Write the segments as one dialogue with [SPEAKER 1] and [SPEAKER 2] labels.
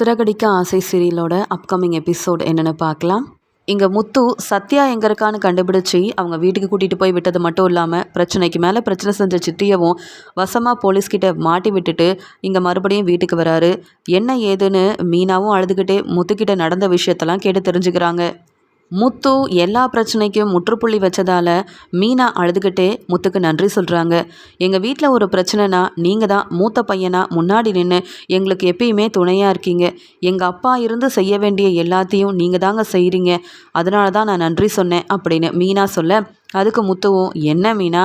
[SPEAKER 1] சிறகடிக்க ஆசை சீரியலோட upcoming episode என்னென்னு பார்க்கலாம். இங்கே முத்து சத்யா எங்கே இருக்கான்னு கண்டுபிடிச்சி அவங்க வீட்டுக்கு கூட்டிகிட்டு போய் விட்டது மட்டும் இல்லாமல் பிரச்சனைக்கு மேலே பிரச்சனை செஞ்ச சித்தியவும் வசமாக போலீஸ்கிட்ட மாட்டி விட்டுட்டு இங்கே மறுபடியும் வீட்டுக்கு வராரு. என்ன ஏதுன்னு மீனாவும் அழுதுகிட்டே முத்துக்கிட்ட நடந்த விஷயத்தெல்லாம் கேட்டு தெரிஞ்சுக்கிறாங்க. முத்து எல்லா பிரச்சனைக்கும் முற்றுப்புள்ளி வச்சதால மீனா அழுதுகிட்டே முத்துக்கு நன்றி சொல்கிறாங்க எங்கள் வீட்டில் ஒரு பிரச்சனைனா நீங்கள் தான் மூத்த பையனாக முன்னாடி நின்று எங்களுக்கு எப்பயுமே துணையாக இருக்கீங்க. எங்கள் அப்பா இருந்து செய்ய வேண்டிய எல்லாத்தையும் நீங்கள் தாங்க செய்கிறீங்க அதனால தான் நான் நன்றி சொன்னேன் அப்படின்னு மீனா சொல்ல அதுக்கு முத்துவும் என்ன மீனா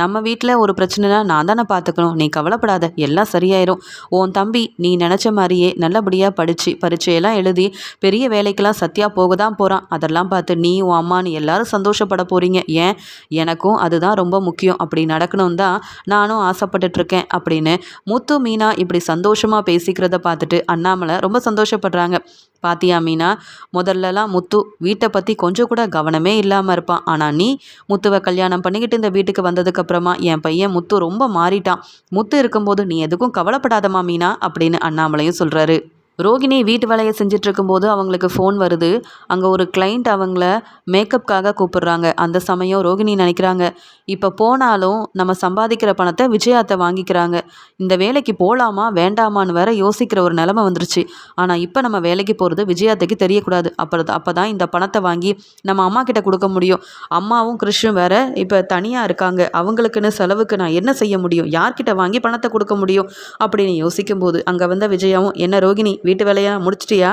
[SPEAKER 1] நம்ம வீட்டில் ஒரு பிரச்சனைனா நான் தானே பார்த்துக்கணும் நீ கவலைப்படாத எல்லாம் சரியாயிரும். உன் தம்பி நீ நினச்ச மாதிரியே நல்லபடியாக படித்து பரீட்சையெல்லாம் எழுதி பெரிய வேலைக்கெல்லாம் சத்தியா போக தான் போகிறான் அதெல்லாம் பார்த்து நீ உன் அம்மானு எல்லாரும் சந்தோஷப்பட போகிறீங்க ஏன்? எனக்கும் அதுதான் ரொம்ப முக்கியம். அப்படி நடக்கணும் தான் நானும் ஆசைப்பட்டுட்ருக்கேன் அப்படின்னு முத்து மீனா இப்படி சந்தோஷமாக பேசிக்கிறத பார்த்துட்டு அண்ணாமலை ரொம்ப சந்தோஷப்படுறாங்க. பாத்தியா மீனா முதல்லலாம் முத்து வீட்டை பற்றி கொஞ்சம் கூட கவனமே இல்லாமல் இருப்பான். ஆனால் நீ முத்துவை கல்யாணம் பண்ணிக்கிட்டு இந்த வீட்டுக்கு வந்ததுக்கப்புறமா என் பையன் முத்து ரொம்ப மாறிட்டான். முத்து இருக்கும்போது நீ எதுக்கும் கவலைப்படாதமா மீனா அப்படின்னு அண்ணாமலையும் சொல்கிறாரு ரோகிணி வீட்டு வேலையை செஞ்சுட்டு இருக்கும்போது அவங்களுக்கு ஃபோன் வருது. அங்கே ஒரு கிளைண்ட் அவங்கள மேக்கப்காக கூப்பிடுறாங்க. அந்த சமயம் ரோகிணி நினைக்கிறாங்க இப்போ போனாலும் நம்ம சம்பாதிக்கிற பணத்தை விஜயாத்தை வாங்கிக்கிறாங்க. இந்த வேலைக்கு போகலாமா வேண்டாமான்னு வேற யோசிக்கிற ஒரு நிலமை வந்துருச்சு. ஆனால் இப்போ நம்ம வேலைக்கு போகிறது விஜயாத்தைக்கு தெரியக்கூடாது. அப்புறம் அப்போ தான் இந்த பணத்தை வாங்கி நம்ம அம்மா கிட்ட கொடுக்க முடியும். அம்மாவும் கிருஷ்ணும் வேற இப்போ தனியாக இருக்காங்க. அவங்களுக்குன்னு செலவுக்கு நான் என்ன செய்ய முடியும்? யார்கிட்ட வாங்கி பணத்தை கொடுக்க முடியும்? அப்படின்னு யோசிக்கும் போது அங்கே வந்த விஜயாவும் என்ன ரோகிணி வீட்டு வேலையாக முடிச்சிட்டியா?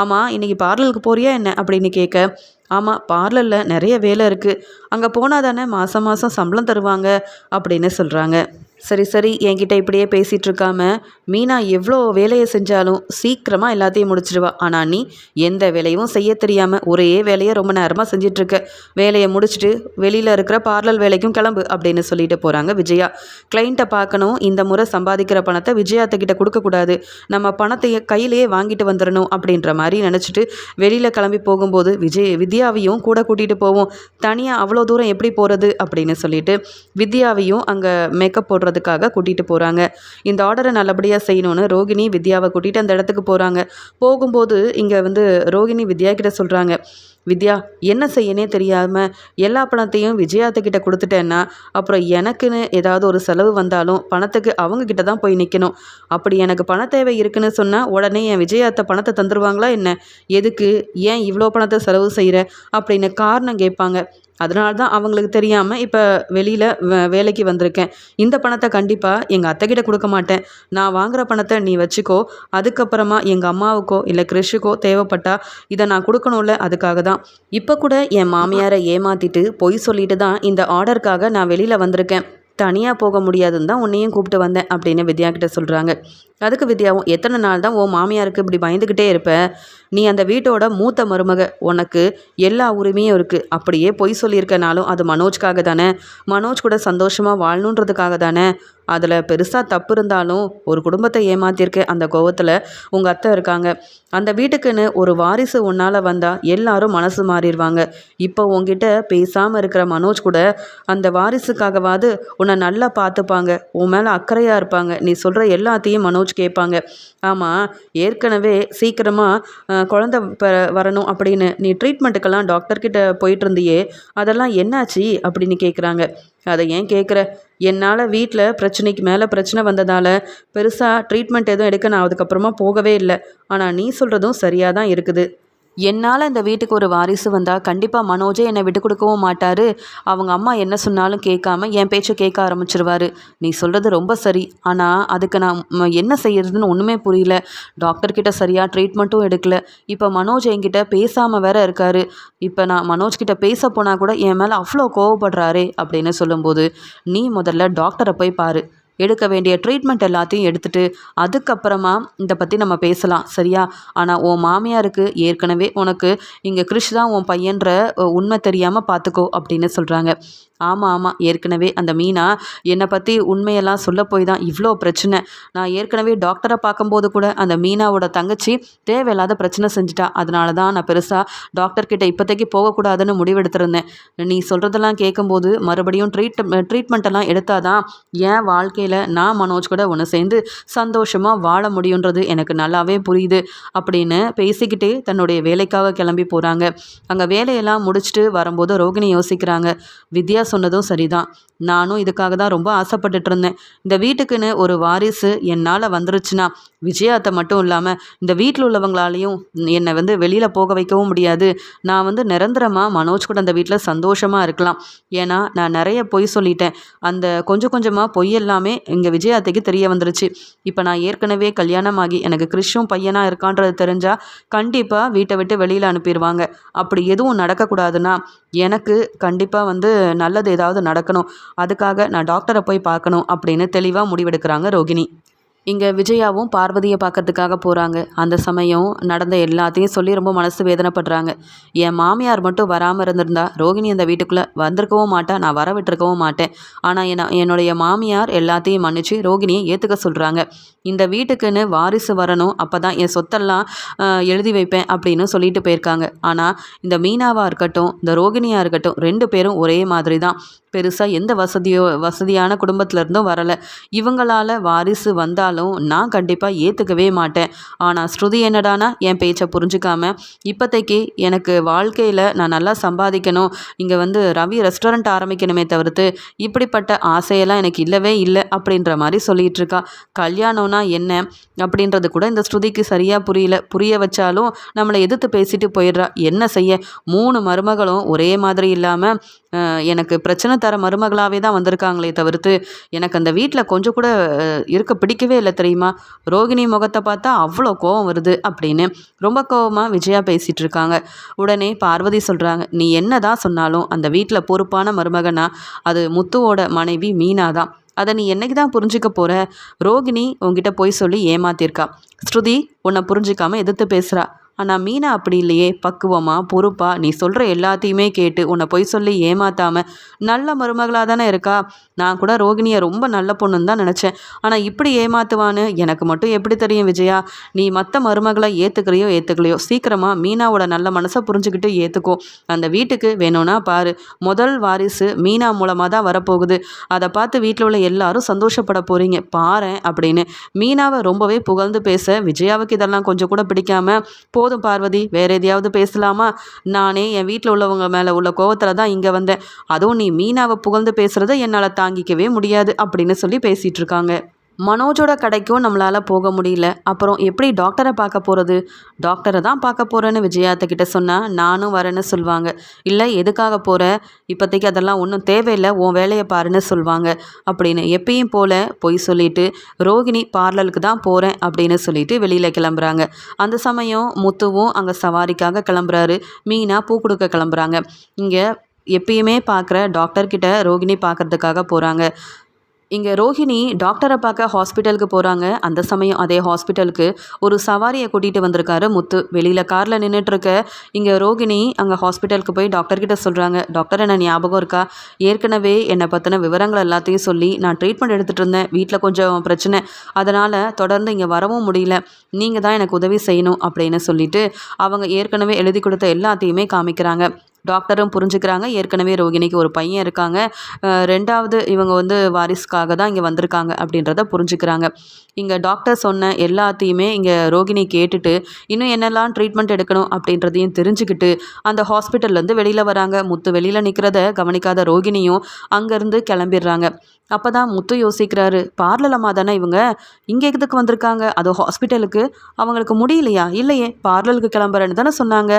[SPEAKER 1] ஆமாம் இன்றைக்கி பார்லருக்கு போறியா என்ன? அப்படின்னு கேட்க ஆமாம் பார்லரில் நிறைய வேலை இருக்குது அங்கே போனால் தானே மாதம் மாதம் சம்பளம் தருவாங்க அப்படின்னு சொல்கிறாங்க சரி சரி என்கிட்ட இப்படியே பேசிகிட்டு இருக்காம மீனா எவ்வளோ வேலையை செஞ்சாலும் சீக்கிரமாக எல்லாத்தையும் முடிச்சிடுவா. ஆனால் நீ எந்த வேலையும் செய்ய தெரியாமல் ஒரே வேலையை ரொம்ப நேரமாக செஞ்சிட்ருக்க வேலையை முடிச்சுட்டு வெளியில் இருக்கிற பார்லர் வேலைக்கும் கிளம்பு அப்படின்னு சொல்லிட்டு போகிறாங்க விஜயா. கிளைண்ட்டை பார்க்கணும் இந்த முறை சம்பாதிக்கிற பணத்தை விஜயாத்தக்கிட்ட கொடுக்கக்கூடாது. நம்ம பணத்தை கையிலேயே வாங்கிட்டு வந்துடணும் அப்படின்ற மாதிரி நினச்சிட்டு வெளியில் கிளம்பி போகும்போது விஜய் வித்யாவையும் கூட கூட்டிகிட்டு போவோம். தனியாக அவ்வளோ தூரம் எப்படி போகிறது அப்படின்னு சொல்லிட்டு வித்யாவையும் அங்கே மேக்கப் போடுறது பண்ணுறதுக்காக கூட்டிகிட்டு போகிறாங்க இந்த ஆர்டரை நல்லபடியாக செய்யணும்னு ரோகிணி வித்யாவை கூட்டிகிட்டு அந்த இடத்துக்கு போகிறாங்க போகும்போது இங்கே வந்து ரோகிணி வித்யா கிட்ட சொல்கிறாங்க வித்யா என்ன செய்யனே தெரியாமல் எல்லா பணத்தையும் விஜயாத்துக்கிட்ட கொடுத்துட்டேன்னா அப்புறம் எனக்குன்னு ஏதாவது ஒரு செலவு வந்தாலும் பணத்துக்கு அவங்கக்கிட்ட தான் போய் நிற்கணும் அப்படி எனக்கு பண தேவை இருக்குன்னு சொன்னால் உடனே என் விஜயாத்தை பணத்தை தந்துடுவாங்களா என்ன? எதுக்கு? ஏன் இவ்வளோ பணத்தை செலவு செய்கிற அப்படின்னு காரணம் கேட்பாங்க. அதனால தான் அவங்களுக்கு தெரியாமல் இப்போ வெளியில் வேலைக்கு வந்திருக்கேன். இந்த பணத்தை கண்டிப்பாக எங்கள் அத்தைக்கிட்ட கொடுக்க மாட்டேன். நான் வாங்குகிற பணத்தை நீ வச்சுக்கோ. அதுக்கப்புறமா எங்கள் அம்மாவுக்கோ இல்லை கிறிஷுக்கோ தேவைப்பட்டா இதை நான் கொடுக்கணும்ல அதுக்காக தான் இப்போ கூட என் மாமியாரை ஏமாற்றிட்டு பொய் சொல்லிட்டு தான் இந்த ஆர்டருக்காக நான் வெளியில் வந்திருக்கேன். தனியாக போக முடியாதுன்னு தான் உன்னையும் கூப்பிட்டு வந்தேன் அப்படின்னு வித்யா கிட்ட சொல்கிறாங்க அதுக்கு வித்யாவும் எத்தனை நாள் தான் உன் மாமியாருக்கு இப்படி பயந்துக்கிட்டே இருப்ப? நீ அந்த வீட்டோட மூத்த மருமக. உனக்கு எல்லா உரிமையும் இருக்குது அப்படியே பொய் சொல்லியிருக்கனாலும் அது மனோஜ்காக தானே? மனோஜ் கூட சந்தோஷமாக வாழணுன்றதுக்காக தானே? அதில் பெருசாக தப்பு இருந்தாலும் ஒரு குடும்பத்தை ஏமாத்திருக்க அந்த கோவத்தில் உங்கள் அத்தை இருக்காங்க. அந்த வீட்டுக்குன்னு ஒரு வாரிசு உன்னால் வந்தால் எல்லாரும் மனசு மாறிடுவாங்க. இப்போ உங்ககிட்ட பேசாமல் இருக்கிற மனோஜ் கூட அந்த வாரிசுக்காகவாது உன்னை நல்லா பார்த்துப்பாங்க. உன் மேலே அக்கறையாக இருப்பாங்க. நீ சொல்கிற எல்லாத்தையும் மனோஜ் கேட்பாங்க. ஆமாம் ஏற்கனவே சீக்கிரமாக குழந்த வரணும் அப்படின்னு நீ ட்ரீட்மெண்ட்டுக்கெல்லாம் டாக்டர்கிட்ட போயிட்டு இருந்தியே அதெல்லாம் என்னாச்சு அப்படின்னு கேட்குறாங்க அதை ஏன் கேட்குற என்னால் வீட்டில் பிரச்சனைக்கு மேலே பிரச்சனை வந்ததால் பெருசாக ட்ரீட்மெண்ட் எதுவும் எடுக்க நான் அதுக்கப்புறமா போகவே இல்லை. ஆனால் நீ சொல்கிறதும் சரியாக தான் இருக்குது. என்னால் இந்த வீட்டுக்கு ஒரு வாரிசு வந்தால் கண்டிப்பாக மனோஜே என்னை விட்டு கொடுக்கவும் மாட்டார். அவங்க அம்மா என்ன சொன்னாலும் கேட்காம என் பேச்சை கேட்க ஆரம்பிச்சிருவார். நீ சொல்கிறது ரொம்ப சரி. ஆனால் அதுக்கு நான் என்ன செய்யறதுன்னு ஒன்றுமே புரியல. டாக்டர்கிட்ட சரியாக ட்ரீட்மெண்ட்டும் எடுக்கல. இப்போ மனோஜ் என்கிட்ட பேசாமல் வேற இருக்கார். இப்போ நான் மனோஜ் கிட்ட பேச போனால் கூட என் மேலே அவ்வளோ கோவப்படுறாரே அப்படின்னு சொல்லும்போது நீ முதல்ல டாக்டரை போய் பாரு. எடுக்க வேண்டிய ட்ரீட்மெண்ட் எல்லாத்தையும் எடுத்துகிட்டு அதுக்கப்புறமா இதை பற்றி நம்ம பேசலாம் சரியா? ஆனால் உன் மாமியாருக்கு ஏற்கனவே உனக்கு இங்கே கிறிஷ் தான் உன் பையன்ற உண்மை தெரியாமல் பார்த்துக்கோ அப்படின்னு சொல்கிறாங்க ஆமாம் ஆமாம் ஏற்கனவே அந்த மீனா என்னை பற்றி உண்மையெல்லாம் சொல்ல போய் தான் இவ்வளோ பிரச்சனை. நான் ஏற்கனவே டாக்டரை பார்க்கும்போது கூட அந்த மீனாவோட தங்கச்சி தேவையில்லாத பிரச்சனை செஞ்சுட்டா. அதனால தான் நான் பெருசாக டாக்டர்கிட்ட இப்போதைக்கு போகக்கூடாதுன்னு முடிவெடுத்திருந்தேன். நீ சொல்கிறதெல்லாம் கேட்கும்போது மறுபடியும் ட்ரீட் ட்ரீட்மெண்ட்டெல்லாம் எடுத்தால் தான் என் வாழ்க்கையில் நான் மனோஜ் கூட ஒன்று சேர்ந்து சந்தோஷமாக வாழ முடியுன்றது எனக்கு நல்லாவே புரியுது அப்படின்னு பேசிக்கிட்டே தன்னுடைய வேலைக்காக கிளம்பி போகிறாங்க அங்கே வேலையெல்லாம் முடிச்சுட்டு வரும்போது ரோகிணி யோசிக்கிறாங்க. வித்யா சொன்னதும் சரிதான். நானும் இதுக்காக தான் ரொம்ப ஆசைப்பட்டுட்டு இருந்தேன். இந்த வீட்டுக்குன்னு ஒரு வாரிசு என்னால் வந்துருச்சுன்னா விஜயாத்தை மட்டும் இல்லாமல் இந்த வீட்டில் உள்ளவங்களாலையும் என்னை வந்து வெளியில் போக வைக்கவும் முடியாது. நான் வந்து நிரந்தரமாக மனோஜ் கூட அந்த வீட்டில் சந்தோஷமாக இருக்கலாம். ஏன்னா நான் நிறைய பொய் சொல்லிட்டேன். அந்த கொஞ்சம் கொஞ்சமாக பொய் எல்லாமே இங்கே விஜயாத்தைக்கு தெரிய வந்துருச்சு. இப்போ நான் ஏற்கனவே கல்யாணம் ஆகி எனக்கு கிறிஷும் பையனாக இருக்கான்றது தெரிஞ்சால் கண்டிப்பாக வீட்டை விட்டு வெளியில் அனுப்பிடுவாங்க அப்படி எதுவும் நடக்கக்கூடாதுன்னா எனக்கு கண்டிப்பாக வந்து நல்ல நல்லது ஏதாவது நடக்கணும். அதுக்காக நான் டாக்டரை போய் பார்க்கணும் அப்படின்னு தெளிவாக முடிவெடுக்கிறாங்க ரோகிணி. இங்கே விஜயாவும் பார்வதியை பார்க்கறதுக்காக போகிறாங்க அந்த சமயம் நடந்த எல்லாத்தையும் சொல்லி ரொம்ப மனசு வேதனைப்படுறாங்க. என் மாமியார் மட்டும் வராமல் இருந்திருந்தா ரோகிணி அந்த வீட்டுக்குள்ளே வந்திருக்கவும் மாட்டா நான் வர விட்டுருக்கவும் மாட்டேன். ஆனால் என்ன என்னுடைய மாமியார் எல்லாத்தையும் மன்னிச்சு ரோகிணியை ஏற்றுக்க சொல்கிறாங்க இந்த வீட்டுக்குன்னு வாரிசு வரணும் அப்போ தான் என் சொத்தெல்லாம் எழுதி வைப்பேன் அப்படின்னு சொல்லிட்டு போயிருக்காங்க. ஆனால் இந்த மீனாவாக இருக்கட்டும் இந்த ரோகிணியாக இருக்கட்டும் ரெண்டு பேரும் ஒரே மாதிரி தான் பெருசாக எந்த வசதியோ வசதியான குடும்பத்திலேருந்தும் வரலை. இவங்களால் வாரிசு வந்தாலும் நான் கண்டிப்பாக ஏற்றுக்கவே மாட்டேன். ஆனால் ஸ்ருதி என்னடானா என் பேச்சை புரிஞ்சுக்காம இப்போதைக்கு எனக்கு வாழ்க்கையில் நான் நல்லா சம்பாதிக்கணும். இங்கே வந்து ரவி ரெஸ்டாரண்ட் ஆரம்பிக்கணுமே தவிர்த்து இப்படிப்பட்ட ஆசையெல்லாம் எனக்கு இல்லவே இல்லை அப்படின்ற மாதிரி சொல்லிகிட்டு இருக்கா. கல்யாணம்னா என்ன அப்படின்றது கூட இந்த ஸ்ருதிக்கு சரியாக புரியல. புரிய வச்சாலும் நம்மளை எதிர்த்து பேசிட்டு போயிடுறா. என்ன செய்ய? மூணு மருமகளும் ஒரே மாதிரி இல்லாமல் எனக்கு பிரச்சனை தர மருமகளாகவே தான் வந்திருக்காங்களே தவிர்த்து எனக்கு அந்த வீட்டில் கொஞ்சம் கூட இருக்க பிடிக்கவே இல்லை தெரியுமா? ரோகிணி முகத்தை பார்த்தா அவ்வளோ கோவம் வருது அப்படின்னு ரொம்ப கோவமாக விஜயா பேசிகிட்டு இருக்காங்க. உடனே பார்வதி சொல்கிறாங்க நீ என்ன தான் சொன்னாலும் அந்த வீட்டில் பொறுப்பான மருமகனா? அது முத்துவோட மனைவி மீனா தான் அதை நீ என்னைக்கு தான் புரிஞ்சிக்க போகிற ரோகிணி உங்ககிட்ட போய் சொல்லி ஏமாத்திருக்கா. ஸ்ருதி உன்னை புரிஞ்சிக்காமல் எதிர்த்து பேசுகிறா ஆனால் மீனா அப்படி இல்லையே. பக்குவமாக பொறுப்பாக நீ சொல்கிற எல்லாத்தையுமே கேட்டு உன்னை பொய் சொல்லி ஏமாத்தாமல் நல்ல மருமகளாக தானே இருக்கா? நான் கூட ரோகிணியை ரொம்ப நல்ல பொண்ணுன்னு தான் நினச்சேன். ஆனால் இப்படி ஏமாத்துவான்னு எனக்கு மட்டும் எப்படி தெரியும் விஜயா? நீ மற்ற மருமகளை ஏற்றுக்கிறையோ ஏற்றுக்கலையோ சீக்கிரமாக மீனாவோட நல்ல மனசை புரிஞ்சுக்கிட்டு ஏற்றுக்கோ அந்த வீட்டுக்கு வேணும்னா பாரு. முதல் வாரிசு மீனா மூலமாக தான் வரப்போகுது. அதை பார்த்து வீட்டில் உள்ள எல்லாரும் சந்தோஷப்பட போகிறீங்க பாரு அப்படின்னு மீனாவை ரொம்பவே புகழ்ந்து பேச விஜயாவுக்கு இதெல்லாம் கொஞ்சம் கூட பிடிக்காம போதும் பார்வதி. வேறு எதையாவது பேசலாமா? நானே என் வீட்டில் உள்ளவங்க மேலே உள்ள கோவத்தில் தான் இங்கே வந்தேன். அதுவும் நீ மீனாவை புகழ்ந்து பேசுகிறத என்னால் தாங்கிக்கவே முடியாது அப்படின்னு சொல்லி பேசிகிட்டு இருக்காங்க. மனோஜோட கடைக்கும் நம்மளால் போக முடியல. அப்புறம் எப்படி டாக்டரை பார்க்க போகிறது டாக்டரை தான் பார்க்க போகிறேன்னு விஜயாத்த கிட்ட சொன்னால் நானும் வரேன்னு சொல்லுவாங்க இல்லை எதுக்காக போகிற இப்போதைக்கு அதெல்லாம் ஒன்றும் தேவையில்லை. உன் வேலையை பாருன்னு சொல்லுவாங்க அப்படின்னு எப்பயும் போல் பொய் சொல்லிட்டு ரோகிணி பார்லருக்கு தான் போகிறேன் அப்படின்னு சொல்லிட்டு வெளியில் கிளம்புறாங்க. அந்த சமயம் முத்துவும் அங்கே சவாரிக்காக கிளம்புறாரு. மீனா பூ கொடுக்க கிளம்புறாங்க. இங்கே எப்பயுமே பார்க்குற டாக்டர்கிட்ட ரோகிணி பார்க்குறதுக்காக போகிறாங்க இங்கே ரோஹிணி டாக்டரை பார்க்க ஹாஸ்பிட்டலுக்கு போகிறாங்க அந்த சமயம் அதே ஹாஸ்பிட்டலுக்கு ஒரு சவாரியை கூட்டிகிட்டு வந்திருக்காரு முத்து. வெளியில் காரில் நின்றுட்டுருக்க இங்கே ரோகிணி அங்கே ஹாஸ்பிட்டலுக்கு போய் டாக்டர்கிட்ட சொல்கிறாங்க டாக்டர் என்ன ஞாபகம் இருக்கா? ஏற்கனவே என்னை பற்றின விவரங்கள் எல்லாத்தையும் சொல்லி நான் ட்ரீட்மெண்ட் எடுத்துகிட்டு இருந்தேன். வீட்டில் கொஞ்சம் பிரச்சனை. அதனால் தொடர்ந்து இங்கே வரவும் முடியல. நீங்கள் தான் எனக்கு உதவி செய்யணும் அப்படின்னு சொல்லிட்டு அவங்க ஏற்கனவே எழுதி கொடுத்த எல்லாத்தையுமே காமிக்கிறாங்க. டாக்டரும் புரிஞ்சுக்கிறாங்க. ஏற்கனவே ரோகிணிக்கு ஒரு பையன் இருக்காங்க. ரெண்டாவது இவங்க வந்து வாரிசுக்காக தான் இங்கே வந்திருக்காங்க அப்படின்றத புரிஞ்சுக்கிறாங்க. இங்கே டாக்டர் சொன்ன எல்லாத்தையுமே இங்கே ரோகிணி கேட்டுட்டு இன்னும் என்னெல்லாம் ட்ரீட்மெண்ட் எடுக்கணும்? அப்படின்றதையும் தெரிஞ்சுக்கிட்டு அந்த ஹாஸ்பிட்டல்லேருந்து வெளியில் வராங்க. முத்து வெளியில் நிற்கிறத கவனிக்காத ரோகிணியும் அங்கேருந்து கிளம்பிடுறாங்க. அப்போ தான் முத்து யோசிக்கிறாரு. பார்லர் அம்மா தானே இவங்க? இங்கே எதுக்கு வந்திருக்காங்க? அது ஹாஸ்பிட்டலுக்கு. அவங்களுக்கு முடியலையா? இல்லையே. பார்லருக்கு கிளம்புறேன்னு தானே சொன்னாங்க.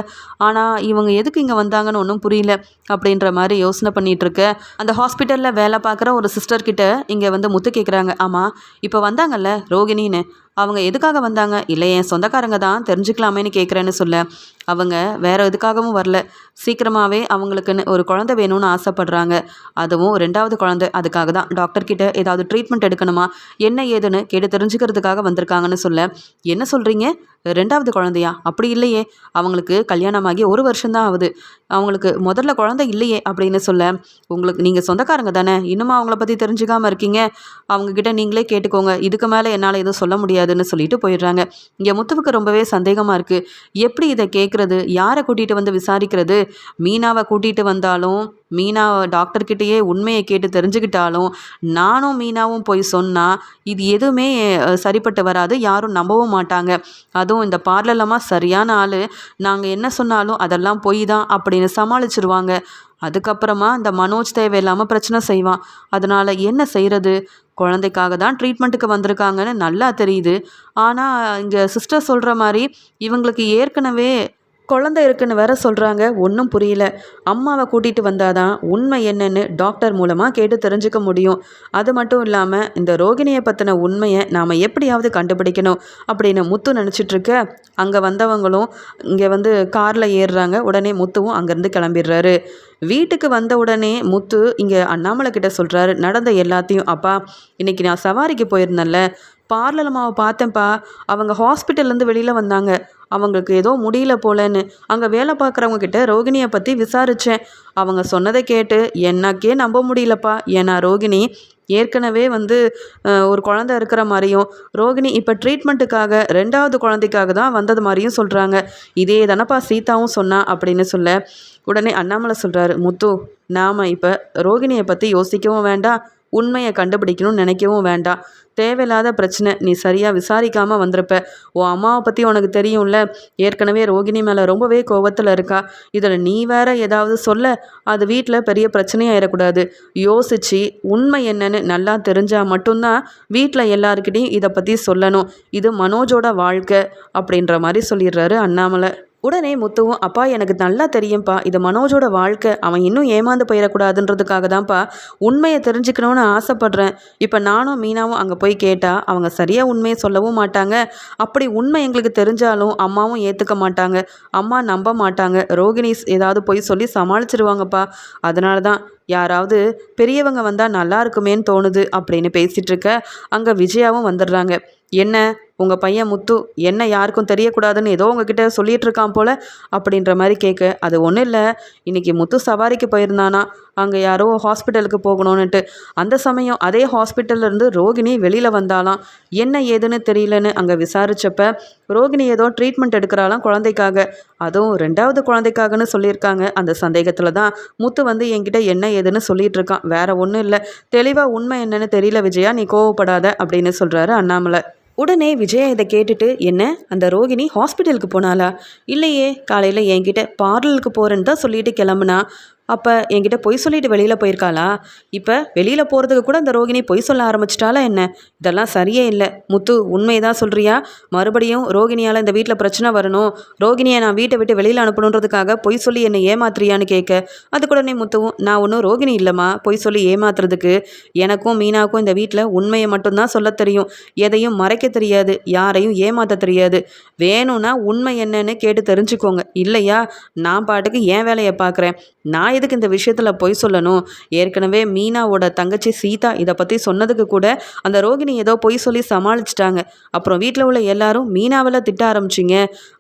[SPEAKER 1] ஆனால் இவங்க எதுக்கு இங்கே வந்தாங்கன்னு ஒன்றும் புரியல. அப்படின்ற மாதிரி யோசனை பண்ணிகிட்டு இருக்க. அந்த ஹாஸ்பிட்டலில் வேலை பார்க்குற ஒரு சிஸ்டர்கிட்ட இங்கே வந்து முத்து கேட்குறாங்க ஆமாம் இப்போ வந்தாங்கல்ல ரோகிணின்னு. அவங்க எதுக்காக வந்தாங்க? இல்லை என் சொந்தக்காரங்க தான் தெரிஞ்சுக்கலாமேன்னு கேட்குறேன்னு சொல்ல. அவங்க வேறு எதுக்காகவும் வரல. சீக்கிரமாகவே அவங்களுக்குன்னு ஒரு குழந்தை வேணும்னு ஆசைப்படுறாங்க. அதுவும் ரெண்டாவது குழந்தை. அதுக்காக தான் டாக்டர்கிட்ட ஏதாவது ட்ரீட்மெண்ட் எடுக்கணுமா? என்ன ஏதுன்னு கேட்டு தெரிஞ்சுக்கிறதுக்காக வந்திருக்காங்கன்னு சொல்ல. என்ன சொல்கிறீங்க ரெண்டாவது குழந்தையா? அப்படி இல்லையே. அவங்களுக்கு கல்யாணமாகி ஒரு வருஷம்தான் ஆகுது. அவங்களுக்கு முதல்ல குழந்தை இல்லையே அப்படின்னு சொல்ல உங்களுக்கு நீங்கள் சொந்தக்காரங்க தானே? இன்னுமா அவங்கள பற்றி தெரிஞ்சுக்காமல் இருக்கீங்க. அவங்கக்கிட்ட நீங்களே கேட்டுக்கோங்க. இதுக்கு மேலே என்னால் எதுவும் சொல்ல முடியாதுன்னு சொல்லிட்டு போயிடுறாங்க. இங்கே முத்துவுக்கு ரொம்பவே சந்தேகமாக இருக்குது எப்படி இதை கேட்குறது யாரை கூட்டிகிட்டு வந்து விசாரிக்கிறது? மீனாவை கூட்டிகிட்டு வந்தாலும் மீனா டாக்டர்கிட்டயே உண்மையை கேட்டு தெரிஞ்சுக்கிட்டாலும் நானும் மீனாவும் போய் சொன்னால் இது எதுவுமே சரிப்பட்டு வராது யாரும் நம்பவும் மாட்டாங்க. அதுவும் இந்த பார்லலமாக சரியான ஆள். நாங்கள் என்ன சொன்னாலும் அதெல்லாம் பொய் தான் அப்படின்னு சமாளிச்சிருவாங்க. அதுக்கப்புறமா இந்த மனோஜ் தேவையில்லாமல் பிரச்சனை செய்வான். அதனால் என்ன செய்கிறது குழந்தைக்காக தான் ட்ரீட்மெண்ட்டுக்கு வந்திருக்காங்கன்னு நல்லா தெரியுது. ஆனால் இங்கே சிஸ்டர் சொல்கிற மாதிரி இவங்களுக்கு ஏற்கனவே குழந்தை இருக்குன்னு வேற சொல்கிறாங்க ஒன்றும் புரியல. அம்மாவை கூட்டிகிட்டு வந்தாதான் உண்மை என்னன்னு டாக்டர் மூலமாக கேட்டு தெரிஞ்சுக்க முடியும். அது மட்டும் இல்லாமல் இந்த ரோகிணியை பற்றின உண்மையை நாம் எப்படியாவது கண்டுபிடிக்கணும் அப்படின்னு முத்து நினச்சிட்ருக்க அங்கே வந்தவங்களும் இங்கே வந்து காரில் ஏறுறாங்க. உடனே முத்துவும் அங்கேருந்து கிளம்பிடுறாரு. வீட்டுக்கு வந்த உடனே முத்து இங்கே அண்ணாமலை கிட்ட சொல்கிறாரு நடந்த எல்லாத்தையும் அப்பா இன்றைக்கி நான் சவாரிக்கு போயிருந்தேன்ல. பார்லர் அம்மாவை பார்த்தேன்ப்பா. அவங்க ஹாஸ்பிட்டல்லேருந்து வெளியில் வந்தாங்க. அவங்களுக்கு ஏதோ முடியல போலன்னு. அங்கே வேலை பார்க்குறவங்க கிட்ட ரோகிணியை பற்றி விசாரித்தேன் அவங்க சொன்னதை கேட்டு என்னக்கே நம்ப முடியலப்பா. ஏன்னா ரோகிணி ஏற்கனவே வந்து ஒரு குழந்தை இருக்கிற மாதிரியும் ரோகிணி இப்போ ட்ரீட்மெண்ட்டுக்காக ரெண்டாவது குழந்தைக்காக தான் வந்தது மாதிரியும் சொல்கிறாங்க இதே தானப்பா சீதாவும் சொன்னா அப்படின்னு சொல்ல உடனே அண்ணாமலை சொல்கிறாரு முத்து நாம் இப்போ ரோகிணியை பற்றி யோசிக்கவும் வேண்டாம். உண்மையை கண்டுபிடிக்கணும்னு நினைக்கவும் வேண்டாம். தேவையில்லாத பிரச்சனை. நீ சரியாக விசாரிக்காமல் வந்திருப்ப. உன் அம்மாவை பற்றி உனக்கு தெரியும்ல. ஏற்கனவே ரோகிணி மேலே ரொம்பவே கோவத்தில் இருக்கா. இதில் நீ வேற ஏதாவது சொல்ல. அது வீட்டில் பெரிய பிரச்சனையாயிடக்கூடாது யோசிச்சு உண்மை என்னன்னு நல்லா தெரிஞ்சால் மட்டும்தான் வீட்டில் எல்லாருக்கிட்டையும் இதை பற்றி சொல்லணும். இது மனோஜோட வாழ்க்கை. அப்படின்ற மாதிரி சொல்லிடுறாரு அண்ணாமலை. உடனே முத்துவும் அப்பா எனக்கு நல்லா தெரியும்ப்பா இது மனோஜோட வாழ்க்கை. அவன் இன்னும் ஏமாந்து போயிடக்கூடாதுன்றதுக்காக தான்ப்பா உண்மையை தெரிஞ்சுக்கணும்னு ஆசைப்பட்றேன். இப்போ நானும் மீனாவும் அங்கே போய் கேட்டால் அவங்க சரியாக உண்மையை சொல்லவும் மாட்டாங்க. அப்படி உண்மை எங்களுக்கு தெரிஞ்சாலும் அம்மாவும் ஏற்றுக்க மாட்டாங்க. அம்மா நம்ப மாட்டாங்க. ரோகிணி ஏதாவது போய் சொல்லி சமாளிச்சிருவாங்கப்பா. அதனால தான் யாராவது பெரியவங்க வந்தால் நல்லா இருக்குமேன்னு தோணுது அப்படின்னு பேசிகிட்டு இருக்க அங்கே விஜயாவும் வந்துடுறாங்க. என்ன? உங்கள் பையன் முத்து என்ன யாருக்கும் தெரியக்கூடாதுன்னு ஏதோ உங்ககிட்ட சொல்லிட்டு இருக்கான் போல அப்படின்ற மாதிரி கேட்க அது ஒன்றும் இல்லை. இன்னைக்கு முத்து சவாரிக்கு போயிருந்தானா? அங்கே யாரோ ஹாஸ்பிட்டலுக்கு போகணுன்னுட்டு அந்த சமயம் அதே ஹாஸ்பிட்டல்ல இருந்து ரோகிணி வெளியில் வந்தாலாம் என்ன ஏதுன்னு தெரியலன்னு அங்கே விசாரித்தப்ப ரோகிணி ஏதோ ட்ரீட்மெண்ட் எடுக்கிறாலாம் குழந்தைக்காக. அதுவும் ரெண்டாவது குழந்தைக்காகன்னு சொல்லியிருக்காங்க. அந்த சந்தேகத்தில் தான் முத்து வந்து என்கிட்ட என்ன ஏதுன்னு சொல்லிட்டு இருக்கான் வேற ஒன்றும் இல்லை. தெளிவாக உண்மை என்னன்னு தெரியல விஜயா. நீ கோவப்படாத அப்படின்னு சொல்கிறாரு அண்ணாமலை. உடனே விஜயா இதை கேட்டுட்டு என்ன அந்த ரோகிணி ஹாஸ்பிட்டலுக்கு போனாளா? இல்லையே காலையில் என்கிட்ட பார்லருக்கு போகிறேன்னு தான் சொல்லிட்டு கிளம்புனா. அப்போ என்கிட்ட பொய் சொல்லிட்டு வெளியில் போயிருக்காளா? இப்போ வெளியில் போகிறதுக்கு கூட அந்த ரோகிணி பொய் சொல்ல ஆரம்பிச்சிட்டாலா என்ன? இதெல்லாம் சரியே இல்லை. முத்து உண்மையை தான் சொல்கிறியா மறுபடியும் ரோகிணியால் இந்த வீட்டில் பிரச்சனை வரணும். ரோகிணியை நான் வீட்டை விட்டு வெளியில் அனுப்பணுன்றதுக்காக பொய் சொல்லி என்னை ஏமாத்துறியான்னு கேட்க. அதுக்கு உடனே முத்துவும் நான் ஒன்றும் ரோகிணி இல்லைம்மா. பொய் சொல்லி ஏமாத்துறதுக்கு எனக்கும் மீனாக்கும் இந்த வீட்டில் உண்மையை மட்டும்தான் சொல்ல தெரியும். எதையும் மறைக்க தெரியாது. யாரையும் ஏமாற்ற தெரியாது. வேணும்னா உண்மை என்னன்னு கேட்டு தெரிஞ்சுக்கோங்க. இல்லையா? நான் பாட்டுக்கு என் வேலையை பார்க்குறேன். நான் எதுக்கு இந்த விஷயத்தில் பொய் சொல்லணும்? ஏற்கனவே மீனாவோட தங்கச்சி சீதா இதை பற்றி சொன்னதுக்கு கூட அந்த ரோகிணி ஏதோ பொய் சொல்லி சமாளிச்சிட்டாங்க. அப்புறம் வீட்டில் உள்ள எல்லாரும் மீனாவில் திட்ட ஆரம்பிச்சிங்க.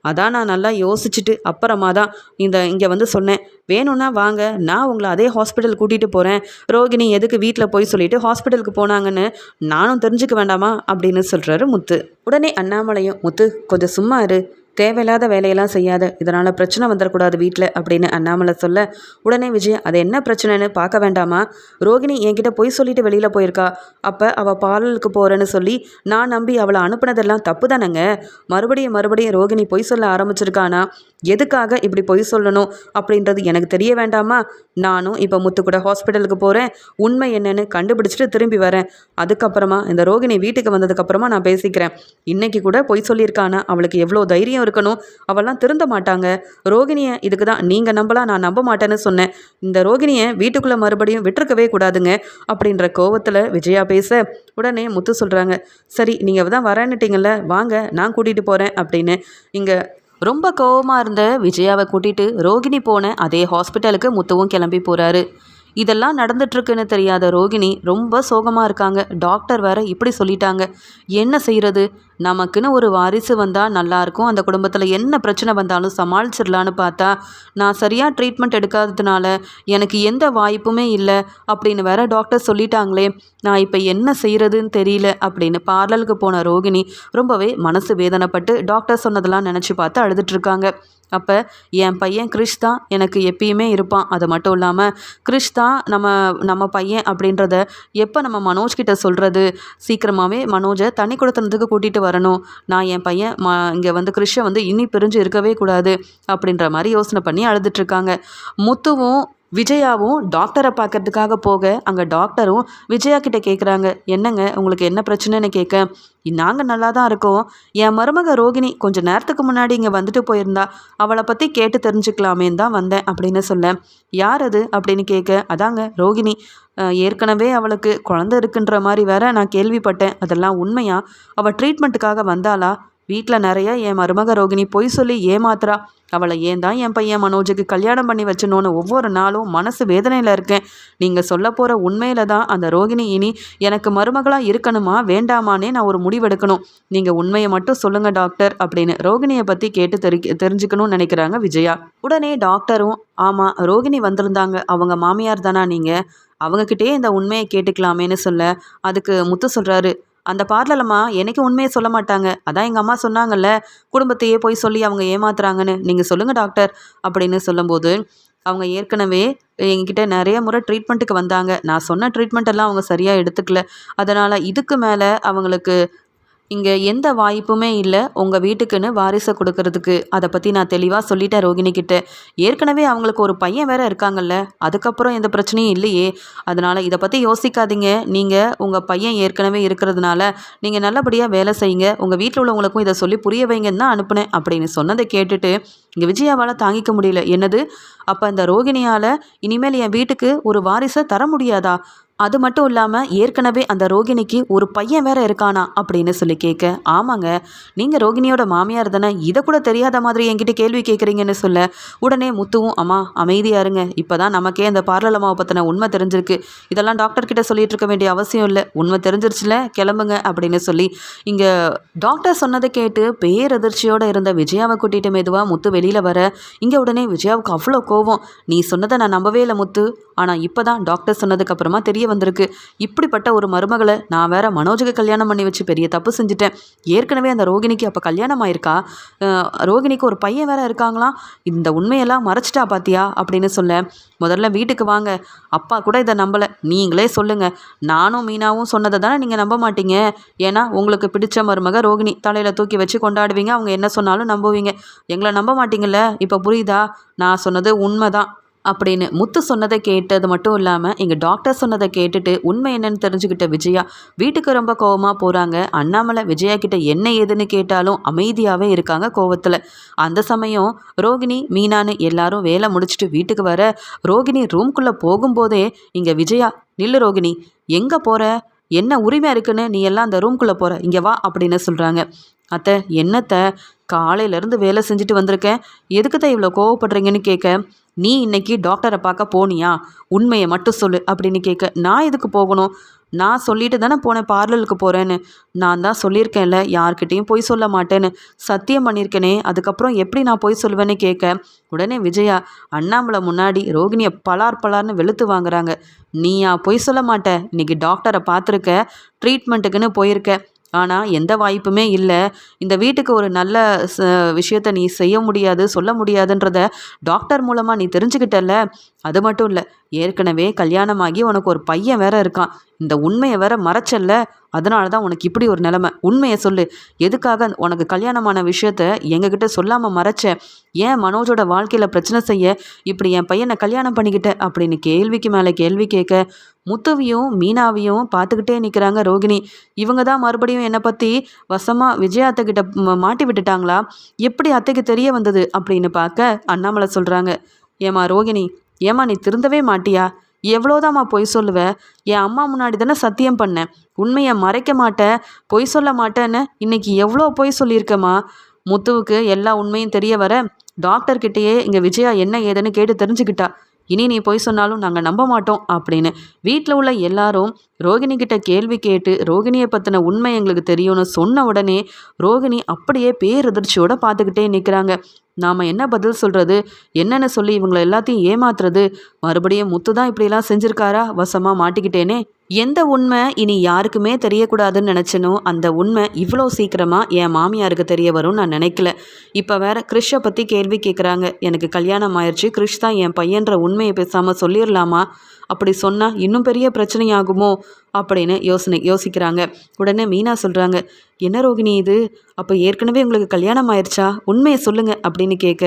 [SPEAKER 1] அதான் நான் நல்லா யோசிச்சுட்டு அப்புறமா தான் இந்த இங்கே வந்து சொன்னேன். வேணும்னா வாங்க நான் உங்களை அதே ஹாஸ்பிட்டல் கூட்டிகிட்டு போகிறேன் ரோகிணி எதுக்கு வீட்டில் போய் சொல்லிட்டு ஹாஸ்பிட்டலுக்கு போனாங்கன்னு நானும் தெரிஞ்சுக்க வேண்டாமா? அப்படின்னு சொல்கிறாரு முத்து. உடனே அண்ணாமலையும் முத்து கொஞ்சம் சும்மா இரு. தேவையில்லாத வேலையெல்லாம் செய்யாத இதனால் பிரச்சனை வந்துடக்கூடாது வீட்டில் அப்படின்னு அண்ணாமலை சொல்ல உடனே விஜய் அது என்ன பிரச்சனைன்னு பார்க்க வேண்டாமா? ரோகிணி என்கிட்ட பொய் சொல்லிட்டு வெளியில் போயிருக்கா. அப்போ அவள் பாலலுக்கு போகிறேன்னு சொல்லி நான் நம்பி அவளை அனுப்புனதெல்லாம் தப்பு தானேங்க? மறுபடியும் மறுபடியும் ரோகிணி பொய் சொல்ல ஆரம்பிச்சிருக்கானா? எதுக்காக இப்படி பொய் சொல்லணும்? அப்படின்றது எனக்கு தெரிய வேண்டாமா? நானும் இப்போ முத்துக்கூட ஹாஸ்பிட்டலுக்கு போகிறேன் உண்மை என்னன்னு கண்டுபிடிச்சிட்டு திரும்பி வரேன். அதுக்கப்புறமா இந்த ரோகிணி வீட்டுக்கு வந்ததுக்கப்புறமா நான் பேசிக்கிறேன். இன்னைக்கு கூட பொய் சொல்லியிருக்கானா? அவளுக்கு எவ்வளோ தைரியம் இருக்கணும். அவெல்லாம் திருந்த மாட்டாங்க. ரோகிணியை இதுக்கு தான் நீங்கள் நம்பலாம் நான் நம்ப மாட்டேன்னு சொன்னேன். இந்த ரோகிணியை வீட்டுக்குள்ளே மறுபடியும் விட்டுருக்கவே கூடாதுங்க அப்படின்ற கோவத்தில் விஜயா பேச உடனே முத்து சொல்கிறாங்க சரி நீங்கள் தான் வரேன்னுட்டீங்கல்ல வாங்க நான் கூட்டிகிட்டு போகிறேன் அப்படின்னு. இங்கே ரொம்ப கோவமாக இருந்த விஜயாவை கூட்டிட்டு ரோகிணி போன அதே ஹாஸ்பிட்டலுக்கு முத்துவும் கிளம்பி போகிறாரு இதெல்லாம் நடந்துட்டுருக்குன்னு தெரியாத ரோகிணி ரொம்ப சோகமாக இருக்காங்க. டாக்டர் வேற இப்படி சொல்லிட்டாங்க. என்ன செய்கிறது நமக்குன்னு ஒரு வாரிசு வந்தால் நல்லாயிருக்கும் அந்த குடும்பத்தில் என்ன பிரச்சனை வந்தாலும் சமாளிச்சிடலான்னு பார்த்தா நான் சரியாக ட்ரீட்மெண்ட் எடுக்காததுனால எனக்கு எந்த வாய்ப்புமே இல்லை அப்படின்னு வேற டாக்டர் சொல்லிட்டாங்களே. நான் இப்போ என்ன செய்கிறதுன்னு தெரியல அப்படின்னு பார்லருக்கு போன ரோகிணி ரொம்பவே மனசு வேதனைப்பட்டு டாக்டர் சொன்னதெல்லாம் நினச்சி பார்த்து அழுதுட்ருக்காங்க அப்போ என் பையன் கிறிஷ் தான் எனக்கு எப்பயுமே இருப்பான். அது மட்டும் இல்லாமல் கிறிஷ் தான் நம்ம நம்ம பையன் அப்படின்றத எப்போ நம்ம மனோஜ் கிட்ட சொல்கிறது சீக்கிரமாகவே மனோஜை தனி கொடுத்தனத்துக்கு கூட்டிகிட்டு வரணும். நான் என் பையன் ம இங்கே வந்து கிறிஷை வந்து இனி பிரிஞ்சு இருக்கவே கூடாது அப்படின்ற மாதிரி யோசனை பண்ணி அழுதுட்ருக்காங்க முத்துவும் விஜயாவும் டாக்டரை பார்க்கறதுக்காக போக அங்கே டாக்டரும் விஜயா கிட்ட கேட்குறாங்க என்னங்க உங்களுக்கு என்ன பிரச்சனைன்னு கேட்க நாங்கள் நல்லா தான் இருக்கோம். என் மருமக ரோகிணி கொஞ்சம் நேரத்துக்கு முன்னாடி இங்கே வந்துட்டு போயிருந்தா அவளை பற்றி கேட்டு தெரிஞ்சுக்கலாமேன்னு தான் வந்தேன் அப்படின்னு சொல்ல. யார் அது அப்படின்னு கேட்க அதாங்க ரோகிணி. ஏற்கனவே அவளுக்கு குழந்த இருக்குன்ற மாதிரி வேற நான் கேள்விப்பட்டேன். அதெல்லாம் உண்மையா? அவள் ட்ரீட்மெண்ட்டுக்காக வந்தாளா? வீட்டில் நிறைய என் மருமக ரோகிணி பொய் சொல்லி ஏமாத்துறா. அவளை ஏன் தான் என் பையன் மனோஜுக்கு கல்யாணம் பண்ணி வச்சணும்னு ஒவ்வொரு நாளும் மனசு வேதனையில் இருக்கேன். நீங்கள் சொல்ல போகிற உண்மையில தான் அந்த ரோகிணி இனி எனக்கு மருமகளாக இருக்கணுமா வேண்டாமானே நான் ஒரு முடிவெடுக்கணும். நீங்கள் உண்மையை மட்டும் சொல்லுங்கள் டாக்டர் அப்படின்னு ரோகிணியை பற்றி கேட்டு தெரி தெரிஞ்சுக்கணும்னு நினைக்கிறாங்க விஜயா. உடனே டாக்டரும் ஆமாம் ரோகிணி வந்திருந்தாங்க. அவங்க மாமியார் தானா நீங்கள் அவங்கக்கிட்டே இந்த உண்மையை கேட்டுக்கலாமேன்னு சொல்ல. அதுக்கு முத்து சொல்கிறாரு அந்த பார்லலம்மா எனக்கு உண்மையை சொல்ல மாட்டாங்க. அதான் எங்கள் அம்மா சொன்னாங்கல்ல குடும்பத்தையே போய் சொல்லி அவங்க ஏமாத்துறாங்கன்னு. நீங்கள் சொல்லுங்கள் டாக்டர் அப்படின்னு சொல்லும்போது அவங்க ஏற்கனவே என்கிட்ட நிறைய முறை ட்ரீட்மெண்ட்டுக்கு வந்தாங்க. நான் சொன்ன ட்ரீட்மெண்ட் எல்லாம் அவங்க சரியாக எடுத்துக்கல. அதனால் இதுக்கு மேலே அவங்களுக்கு இங்கே எந்த வாய்ப்புமே இல்லை. உங்கள் வீட்டுக்குன்னு வாரிசை கொடுக்கறதுக்கு. அதை பற்றி நான் தெளிவாக சொல்லிட்டேன் ரோகிணிக்கிட்ட ஏற்கனவே அவங்களுக்கு ஒரு பையன் வேற இருக்காங்கல்ல. அதுக்கப்புறம் எந்த பிரச்சனையும் இல்லையே. அதனால் இதை பற்றி யோசிக்காதீங்க. நீங்கள் உங்கள் பையன் ஏற்கனவே இருக்கிறதுனால நீங்கள் நல்லபடியாக வேலை செய்யுங்க. உங்கள் வீட்டில் உள்ளவங்களுக்கும் இதை சொல்லி புரிய வைங்கன்னு தான் அனுப்புனேன். அப்படின்னு சொன்னதை கேட்டுட்டு இங்கே விஜயாவால் தாங்கிக்க முடியல. என்னது? அப்போ இந்த ரோகிணியால் இனிமேல் என் வீட்டுக்கு ஒரு வாரிசை தர முடியாதா? அது மட்டும் இல்லாமல் ஏற்கனவே அந்த ரோகிணிக்கு ஒரு பையன் வேற இருக்கானா அப்படின்னு சொல்லி கேட்க ஆமாங்க நீங்கள் ரோகிணியோட மாமியார் தானே இதை கூட தெரியாத மாதிரி என்கிட்ட கேள்வி கேட்குறீங்கன்னு சொல்ல உடனே முத்துவும் அம்மா அமைதியாக இருங்க இப்போ தான் நமக்கே அந்த பார்லர் அம்மாவை பற்றின உண்மை தெரிஞ்சிருக்கு இதெல்லாம் டாக்டர் கிட்ட சொல்லிட்டு இருக்க வேண்டிய அவசியம் இல்லை உண்மை தெரிஞ்சிருச்சுல கிளம்புங்க அப்படின்னு சொல்லி இங்கே டாக்டர் சொன்னதை கேட்டு பேரதிர்ச்சியோடு இருந்த விஜயாவை கூட்டிகிட்டு மெதுவாக முத்து வெளியில் வர இங்கே உடனே விஜயாவுக்கு அவ்வளோ கோவம் நீ சொன்னதை நான் நம்பவே இல்லை முத்து ஆனால் இப்போ தான் டாக்டர் சொன்னதுக்கப்புறமா தெரிய தெரிய வந்திருக்கு. இப்படிப்பட்ட ஒரு மருமகளை நான் வேற மனோஜுக்கு கல்யாணம் பண்ணி வச்சு பெரிய தப்பு செஞ்சுட்டேன். ஏற்கனவே அந்த ரோகிணிக்கு அப்போ கல்யாணம் ஆயிருக்கா? ரோகிணிக்கு ஒரு பையன் வேற இருக்காங்களாம் இந்த உண்மையெல்லாம் மறைச்சிட்டா பாத்தியா? அப்படின்னு சொல்ல முதல்ல வீட்டுக்கு வாங்க. அப்பா கூட இதை நம்பலை. நீங்களே சொல்லுங்கள் நானும் மீனாவும் சொன்னதை தானே நீங்கள் நம்ப மாட்டீங்க? ஏன்னா உங்களுக்கு பிடிச்ச மருமக ரோகிணி தலையில் தூக்கி வச்சு கொண்டாடுவீங்க. அவங்க என்ன சொன்னாலும் நம்புவீங்க. எங்களை நம்ப மாட்டீங்கல்ல? இப்போ புரியுதா? நான் சொன்னது உண்மை தான் அப்படின்னு முத்து சொன்னதை கேட்டது மட்டும் இல்லாமல் எங்கள் டாக்டர் சொன்னதை கேட்டுட்டு உண்மை என்னன்னு தெரிஞ்சுக்கிட்ட விஜயா வீட்டுக்கு ரொம்ப கோவமாக போகிறாங்க அண்ணாமலை விஜயா கிட்ட என்ன ஏதுன்னு கேட்டாலும் அமைதியாகவே இருக்காங்க கோவத்தில். அந்த சமயம் ரோகிணி மீனான்னு எல்லாரும் வேலை முடிச்சுட்டு வீட்டுக்கு வர ரோகிணி ரூம்குள்ளே போகும்போதே இங்கே விஜயா நில்லு ரோகிணி எங்கே போகிற என்ன உரிமை இருக்குன்னு நீ எல்லாம் அந்த ரூம்குள்ளே போகிற இங்கே வா அப்படின்னு சொல்கிறாங்க அத்தை என்னத்தை? காலையிலேருந்து வேலை செஞ்சுட்டு வந்திருக்கேன். எதுக்கு தான் இவ்வளோ கோவப்படுறீங்கன்னு கேட்க நீ இன்னைக்கு டாக்டரை பார்க்க போனியா? உண்மையை மட்டும் சொல்லு அப்படின்னு கேட்க நான் எதுக்கு போகணும்? நான் சொல்லிட்டு தானே போனேன் பார்லருக்கு போகிறேன்னு நான் தான் சொல்லியிருக்கேன்ல யார்கிட்டையும் போய் சொல்ல மாட்டேன்னு. சத்தியம் பண்ணியிருக்கேனே அதுக்கப்புறம் எப்படி நான் போய் சொல்லுவேன்னு கேட்க உடனே விஜயா அண்ணாமலை முன்னாடி ரோகிணியை பலார் பலார்னு வெளுத்து வாங்குறாங்க. நீயா பொய் சொல்ல மாட்டேன் இன்னைக்கு டாக்டரை பார்த்துருக்க ட்ரீட்மெண்ட்டுக்குன்னு போயிருக்க. ஆனால் எந்த வாய்ப்புமே இல்லை. இந்த வீட்டுக்கு ஒரு நல்ல ச விஷயத்த நீ செய்ய முடியாது சொல்ல முடியாதுன்றத டாக்டர் மூலமாக நீ தெரிஞ்சுக்கிட்டல அது மட்டும் இல்லை. ஏற்கனவே கல்யாணமாகி உனக்கு ஒரு பையன் வேற இருக்கான். இந்த உண்மையை வேற மறைச்சல்ல. அதனால தான் உனக்கு இப்படி ஒரு நிலமை. உண்மையை சொல்லு. எதுக்காக உனக்கு கல்யாணமான விஷயத்த எங்ககிட்ட சொல்லாமல் மறைச்ச? ஏன் மனோஜோட வாழ்க்கையில் பிரச்சனை செய்ய? இப்படி என் பையனை கல்யாணம் பண்ணிக்கிட்ட? அப்படின்னு கேள்விக்கு மேலே கேள்வி கேட்க முத்துவையும் மீனாவையும் பார்த்துக்கிட்டே நிற்கிறாங்க ரோகிணி. இவங்க தான் மறுபடியும் என்னை பற்றி வசமாக விஜய் அத்தைக்கிட்ட மாட்டி விட்டுட்டாங்களா? எப்படி அத்தைக்கு தெரிய வந்தது? அப்படின்னு பார்க்க அண்ணாமலை சொல்கிறாங்க ஏமா ரோகிணி ஏமா நீ திருந்தவே மாட்டியா? எவ்வளோதாம்மா பொய் சொல்லுவ? என் அம்மா முன்னாடி தானே சத்தியம் பண்ணேன் உண்மையை மறைக்க மாட்டேன் பொய் சொல்ல மாட்டேன்னு இன்னைக்கு எவ்வளோ பொய் சொல்லியிருக்கேம்மா? முத்துவுக்கு எல்லா உண்மையும் தெரிய வர டாக்டர்கிட்டயே இங்கே விஜயா என்ன ஏதுன்னு கேட்டு தெரிஞ்சுக்கிட்டா. இனி நீ பொய் சொன்னாலும் நாங்கள் நம்ப மாட்டோம் அப்படின்னு. வீட்டில் உள்ள எல்லாரும் ரோகிணி கிட்ட கேள்வி கேட்டு ரோகிணியை பற்றின உண்மை எங்களுக்கு தெரியும்னு சொன்ன உடனே ரோகிணி அப்படியே பேரதிர்ச்சியோட பார்த்துக்கிட்டே நிற்கிறாங்க நாம் என்ன பதில் சொல்கிறது என்னென்னு சொல்லி இவங்களை எல்லாத்தையும் ஏமாத்துறது? மறுபடியும் முத்து தான் இப்படியெல்லாம் செஞ்சுருக்காரா? வசமாக மாட்டிக்கிட்டேனே. எந்த உண்மை இனி யாருக்குமே தெரியக்கூடாதுன்னு நினச்சனோ அந்த உண்மை இவ்வளோ சீக்கிரமாக என் மாமியாருக்கு தெரிய வரும்னு நான் நினைக்கல. இப்போ வேற கிறிஷை பற்றி கேள்வி கேட்குறாங்க எனக்கு கல்யாணம் ஆயிடுச்சு கிறிஷ் தான் என் பையன்ற உண்மையை பேசாமல் சொல்லிடலாமா அப்படி சொன்னால் இன்னும் பெரிய பிரச்சனையாகுமோ? அப்படின்னு யோசனை யோசிக்கிறாங்க. உடனே மீனா சொல்கிறாங்க என்ன ரோகிணி இது? அப்போ ஏற்கனவே உங்களுக்கு கல்யாணம் ஆயிடுச்சா உண்மையை சொல்லுங்கள் அப்படின்னு கேட்க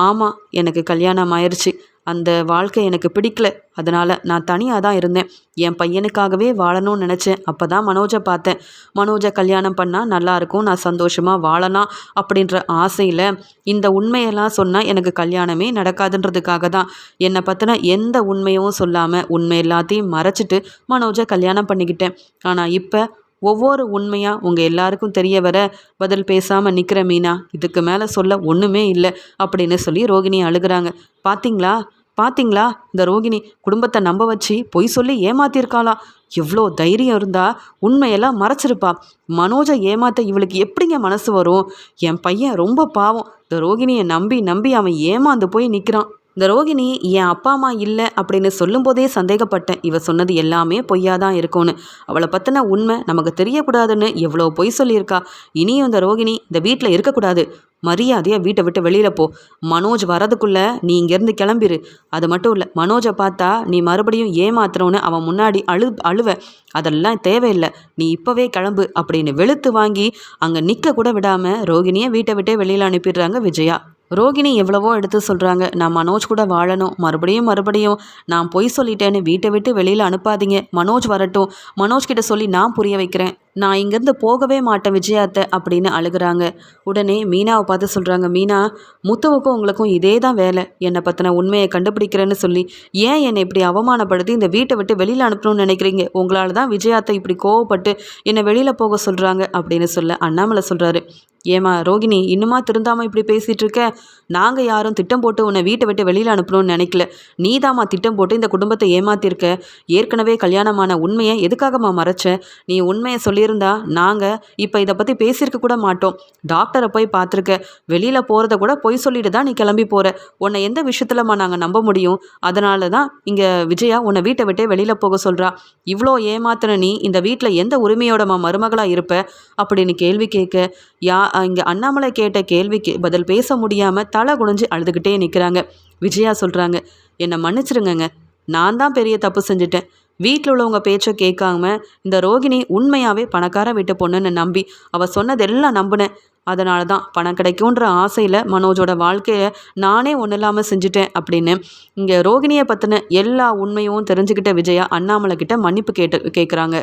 [SPEAKER 1] ஆமாம் எனக்கு கல்யாணம் ஆயிடுச்சு அந்த வாழ்க்கை எனக்கு பிடிக்கல. அதனால் நான் தனியாக தான் இருந்தேன். என் பையனுக்காகவே வாழணும்னு நினச்சேன். அப்போ தான் மனோஜை பார்த்தேன். மனோஜை கல்யாணம் பண்ணால் நல்லாயிருக்கும் நான் சந்தோஷமாக வாழலாம் அப்படின்ற ஆசையில் இந்த உண்மையெல்லாம் சொன்னால் எனக்கு கல்யாணமே நடக்காதுன்றதுக்காக தான். என்னை பற்றின எந்த உண்மையும் சொல்லாமல் உண்மை எல்லாத்தையும் மறைச்சிட்டு மனோஜை கல்யாணம் பண்ணிக்கிட்டேன். ஆனால் இப்போ ஒவ்வொரு உண்மையாக உங்கள் எல்லாருக்கும் தெரிய வர பதில் பேசாமல் நிற்கிற மீனா? இதுக்கு மேலே சொல்ல ஒன்றுமே இல்லை அப்படின்னு சொல்லி ரோகிணி அழுகிறாங்க. பார்த்தீங்களா பார்த்தீங்களா இந்த ரோகிணி குடும்பத்தை நம்ப வச்சு பொய் சொல்லி ஏமாத்திருக்காளா? எவ்வளோ தைரியம் இருந்தா உண்மையெல்லாம் மறைச்சிருப்பா. மனோஜை ஏமாத்த இவளுக்கு எப்படிங்க மனசு வரும்? என் பையன் ரொம்ப பாவம். இந்த ரோகிணியை நம்பி நம்பி அவன் ஏமாந்து போய் நிற்கிறான் இந்த ரோகிணி என் அப்பா அம்மா இல்லை அப்படின்னு சொல்லும்போதே சந்தேகப்பட்டேன். இவ சொன்னது எல்லாமே பொய்யா தான் இருக்கும்னு. அவளை பற்றின உண்மை நமக்கு தெரியக்கூடாதுன்னு எவ்வளோ பொய் சொல்லியிருக்கா. இனியும் இந்த ரோகிணி இந்த வீட்டில் இருக்கக்கூடாது. மரியாதையாக வீட்டை விட்டு வெளியில் போ. மனோஜ் வரதுக்குள்ளே நீ இங்கேருந்து கிளம்பிரு. அது மட்டும் இல்லை மனோஜை பார்த்தா நீ மறுபடியும் ஏமாத்துறோன்னு அவன் முன்னாடி அழு அழுவ. அதெல்லாம் தேவையில்லை. நீ இப்போவே கிளம்பு அப்படின்னு வெளுத்து வாங்கி அங்கே நிற்க கூட விடாமல் ரோகிணியை வீட்டை விட்டே வெளியில் அனுப்பிடுறாங்க விஜயா. ரோகிணி எவ்வளவோ எடுத்து சொல்கிறாங்க நான் மனோஜ் கூட வாழணும். மறுபடியும் மறுபடியும் நான் பொய் சொல்லிட்டேன்னு வீட்டை விட்டு வெளியில் அனுப்பாதீங்க. மனோஜ் வரட்டும். மனோஜ் கிட்ட சொல்லி நான் புரிய வைக்கிறேன். நான் இங்கேருந்து போகவே மாட்டேன் விஜயாத்தை அப்படின்னு அழுகிறாங்க. உடனே மீனாவை பார்த்து சொல்கிறாங்க மீனா முத்துவுக்கும் உங்களுக்கும் இதே தான் வேலை. என்னை பற்றின உண்மையை கண்டுபிடிக்கிறேன்னு சொல்லி ஏன் என்னை இப்படி அவமானப்படுத்தி இந்த வீட்டை விட்டு வெளியில் அனுப்பணும்னு நினைக்கிறீங்க? உங்களால் தான் விஜயாத்தை இப்படி கோவப்பட்டு என்னை வெளியில் போக சொல்கிறாங்க அப்படின்னு சொல்ல அண்ணாமலை சொல்கிறாரு ஏமா ரோகிணி இன்னுமா திருந்தாமல் இப்படி பேசிகிட்டு இருக்க? நாங்கள் யாரும் திட்டம் போட்டு உன்னை வீட்டை விட்டு வெளியில் அனுப்பணும்னு நினைக்கல. நீதாம்மா திட்டம் போட்டு இந்த குடும்பத்தை ஏமாத்திருக்க? ஏற்கனவே கல்யாணமான உண்மையை எதுக்காகம்மா மறைச்ச? நீ உண்மையை சொல்லி சொல்லியிருந்தா நாங்கள் இப்போ இதை பற்றி பேசியிருக்க கூட மாட்டோம். டாக்டரை போய் பார்த்துருக்க. வெளியில் போகிறத கூட பொய் சொல்லிட்டு தான் நீ கிளம்பி போகிற உன்னை எந்த விஷயத்துலம்மா நாங்கள் நம்ப முடியும்? அதனால தான் இங்கே விஜயா உன்னை வீட்டை விட்டே வெளியில் போக சொல்கிறா இவ்வளோ ஏமாத்தின நீ இந்த வீட்டில் எந்த உரிமையோடமா மருமகளாக இருப்ப? அப்படின்னு கேள்வி கேட்க யா இங்கே அண்ணாமலை கேட்ட கேள்விக்கு பதில் பேச முடியாமல் தலை குனிஞ்சு அழுதுகிட்டே நிற்கிறாங்க விஜயா சொல்கிறாங்க என்னை மன்னிச்சிருங்கங்க. நான் தான் பெரிய தப்பு செஞ்சுட்டேன். வீட்டில் உள்ளவங்க பேச்சை கேட்காம இந்த ரோகிணி உண்மையாகவே பணக்கார வீட்டு பொண்ணுன்னு நம்பி அவள் சொன்னதெல்லாம் நம்பினேன். அதனால தான் பணம் கிடைக்கும்ன்ற ஆசையில் மனோஜோட வாழ்க்கையை நானே ஒன்றும் இல்லாமல் செஞ்சுட்டேன் அப்படின்னு இங்கே ரோகிணியை பற்றின எல்லா உண்மையும் தெரிஞ்சுக்கிட்ட விஜயா அண்ணாமலை கிட்ட மன்னிப்பு கேட்டு கேட்குறாங்க